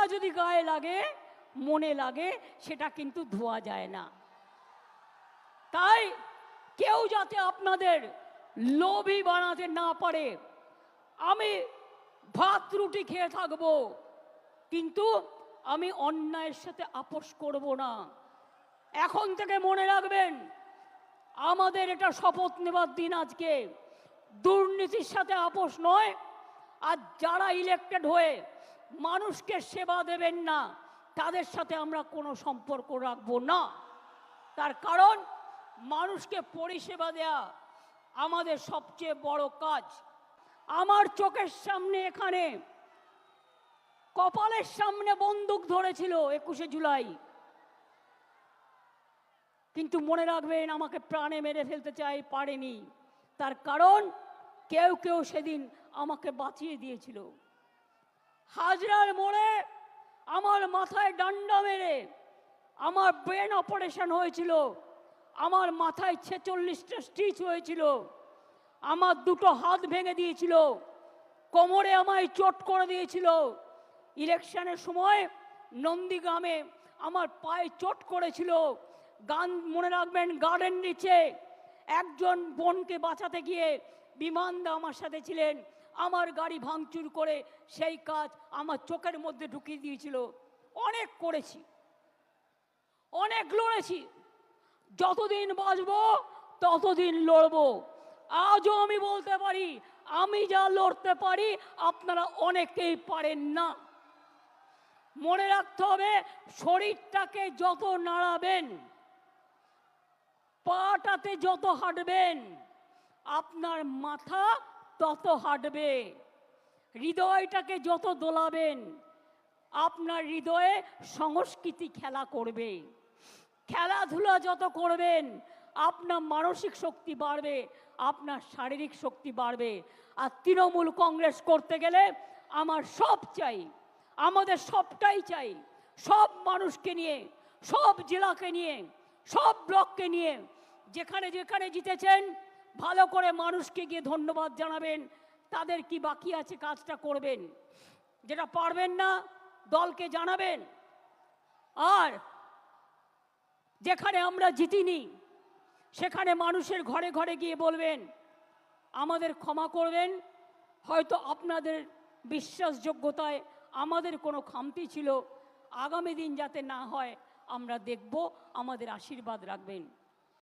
ময়লা যদি গায়ে লাগে, মনে লাগে, সেটা কিন্তু ধোয়া যায় না। তাই কেউ যাতে আপনাদের লোভী বানাতে না পারে, আমি ভাত, রুটি খেয়ে থাকব, কিন্তু আমি অন্যায়ের সাথে আপোষ করব না। এখন থেকে মনে রাখবেন, আমাদের এটা শপথ নেবার দিন আজকে। দুর্নীতির সাথে আপোষ নয়, আর যারা ইলেক্টেড হয়ে মানুষকে সেবা দেবেন না, তাদের সাথে আমরা কোনো সম্পর্ক রাখব না। তার কারণ, মানুষকে পরিষেবা দেয়া আমাদের সবচেয়ে বড় কাজ। আমার চোখের সামনে এখানে, কপালের সামনে বন্দুক ধরেছিল একুশে জুলাই। কিন্তু মনে রাখবেন, আমাকে প্রাণে মেরে ফেলতে চাই, পারেনি। তার কারণ, কেউ কেউ সেদিন আমাকে বাঁচিয়ে দিয়েছিল। হাজরার মোড়ে আমার মাথায় ডান্ডা মেরে আমার ব্রেন অপারেশন হয়েছিল। আমার মাথায় ছেচল্লিশটা স্টিচ হয়েছিল। আমার দুটো হাত ভেঙে দিয়েছিল। কোমরে আমায় চোট করে দিয়েছিল। ইলেকশনের সময় নন্দীগ্রামে আমার পায়ে চোট করেছিল। গান মনে রাখবেন গার্ডেন নিচে একজন বোনকে বাঁচাতে গিয়ে বিমান দা আমার সাথে ছিলেন। আমার গাড়ি ভাঙচুর করে সেই কাজ আমার চোখের মধ্যে ঢুকিয়ে দিয়েছিল। অনেক করেছি। অনেক লড়েছি। যতদিন বাঁচবো, ততদিন লড়বো। আজও আমি বলতে পারি, আমি যা লড়তে পারি, আপনারা অনেকেই পারেন না। মনে রাখতে হবে, শরীরটাকে যত নাড়াবেন, পাটাতে যত হাঁটবেন, আপনার মাথা তত হাঁটবে। হৃদয়টাকে যত দোলাবেন, আপনার হৃদয়ে সংস্কৃতি খেলা করবে। খেলাধুলা যত করবেন, আপনার মানসিক শক্তি বাড়বে, আপনার শারীরিক শক্তি বাড়বে। আর তৃণমূল কংগ্রেস করতে গেলে আমার সব চাই, আমাদের সবটাই চাই। সব মানুষকে নিয়ে, সব জেলাকে নিয়ে, সব ব্লককে নিয়ে, যেখানে যেখানে জিতেছেন ভালো করে মানুষকে গিয়ে ধন্যবাদ জানাবেন, তাদের কি বাকি আছে কাজটা করবেন, যেটা পারবেন না, দলকে জানাবেন। আর যেখানে আমরা জিতিনি, সেখানে মানুষের ঘরে ঘরে গিয়ে বলবেন, আমাদের ক্ষমা করবেন। হয়তো আপনাদের বিশ্বাসযোগ্যতায় আমাদের কোনো খামতি ছিল, আগামী দিন যাতে না হয়, আমরা দেখব, আমাদের আশীর্বাদ রাখবেন।